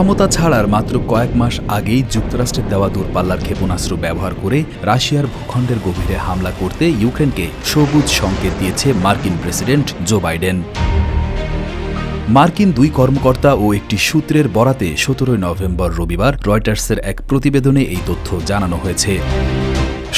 ক্ষমতা ছাড়ার মাত্র কয়েক মাস আগেই যুক্তরাষ্ট্রের দেওয়া দূরপাল্লার ক্ষেপণাস্ত্র ব্যবহার করে রাশিয়ার ভূখণ্ডের গভীরে হামলা করতে ইউক্রেনকে সবুজ সংকেত দিয়েছে মার্কিন প্রেসিডেন্ট জো বাইডেন। মার্কিন দুই কর্মকর্তা ও একটি সূত্রের বরাতে সতেরোই নভেম্বর রবিবার রয়টার্সের এক প্রতিবেদনে এই তথ্য জানানো হয়েছে।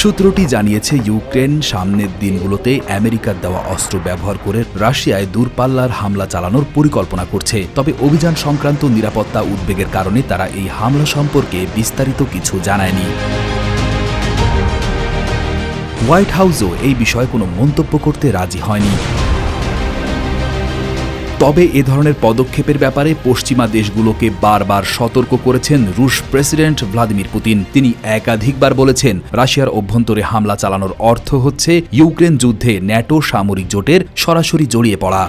সূত্রটি জানিয়েছে, ইউক্রেন সামনের দিনগুলোতে আমেরিকার দেওয়া অস্ত্র ব্যবহার করে রাশিয়ায় দূরপাল্লার হামলা চালানোর পরিকল্পনা করছে। তবে অভিযান সংক্রান্ত নিরাপত্তা উদ্বেগের কারণে তারা এই হামলা সম্পর্কে বিস্তারিত কিছু জানায়নি। হোয়াইট হাউসও এই বিষয়ে কোনো মন্তব্য করতে রাজি হয়নি। তবে এ ধরনের পদক্ষেপের ব্যাপারে পশ্চিমা দেশগুলোকে বারবার সতর্ক করেছেন রুশ প্রেসিডেন্ট ভ্লাদিমির পুতিন। তিনি একাধিকবার বলেছেন, রাশিয়ার অভ্যন্তরে হামলা চালানোর অর্থ হচ্ছে ইউক্রেন যুদ্ধে ন্যাটো সামরিক জোটের সরাসরি জড়িয়ে পড়া।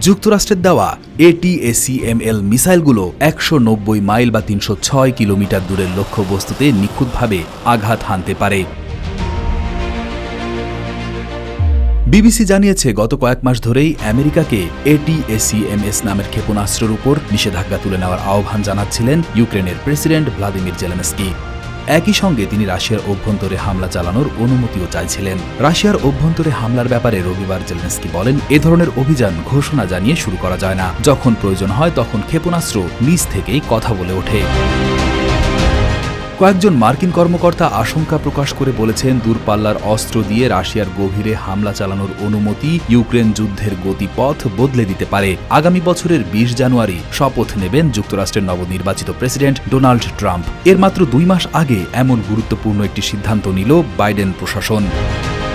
যুক্তরাষ্ট্রের দেওয়া এটিএসিএমএল মিসাইলগুলো একশো নব্বই মাইল বা তিনশো ছয় কিলোমিটার দূরের লক্ষ্যবস্তুতে নিখুঁতভাবে আঘাত হানতে পারে। বিবিসি জানিয়েছে, গত কয়েক মাস ধরেই আমেরিকাকে এটিএসিএমএস নামের ক্ষেপণাস্ত্রের উপর নিষেধাজ্ঞা তুলে নেওয়ার আহ্বান জানাচ্ছিলেন ইউক্রেনের প্রেসিডেন্ট ভ্লাদিমির জেলেনস্কি। একই সঙ্গে তিনি রাশিয়ার অভ্যন্তরে হামলা চালানোর অনুমতিও চাইছিলেন। রাশিয়ার অভ্যন্তরে হামলার ব্যাপারে রবিবার জেলেনস্কি বলেন, এ ধরনের অভিযান ঘোষণা জানিয়ে শুরু করা যায় না। যখন প্রয়োজন হয়, তখন ক্ষেপণাস্ত্র নিজ থেকেই কথা বলে ওঠে। কয়েকজন মার্কিন কর্মকর্তা আশঙ্কা প্রকাশ করে বলেছেন, দূরপাল্লার অস্ত্র দিয়ে রাশিয়ার গভীরে হামলা চালানোর অনুমতি ইউক্রেন যুদ্ধের গতিপথ বদলে দিতে পারে। আগামী বছরের বিশ জানুয়ারি শপথ নেবেন যুক্তরাষ্ট্রের নবনির্বাচিত প্রেসিডেন্ট ডোনাল্ড ট্রাম্প। এর মাত্র দুই মাস আগে এমন গুরুত্বপূর্ণ একটি সিদ্ধান্ত নিল বাইডেন প্রশাসন।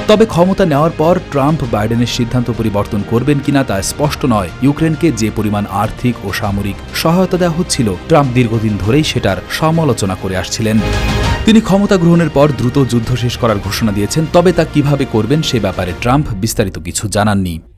তবে ক্ষমতা নেওয়ার পর ট্রাম্প বাইডেনের সিদ্ধান্ত পরিবর্তন করবেন কিনা তা স্পষ্ট নয়। ইউক্রেনকে যে পরিমাণ আর্থিক ও সামরিক সহায়তা দেওয়া হচ্ছিল, ট্রাম্প দীর্ঘদিন ধরেই সেটার সমালোচনা করে আসছিলেন। তিনি ক্ষমতা গ্রহণের পর দ্রুত যুদ্ধ শেষ করার ঘোষণা দিয়েছেন, তবে তা কীভাবে করবেন সে ব্যাপারে ট্রাম্প বিস্তারিত কিছু জানাননি।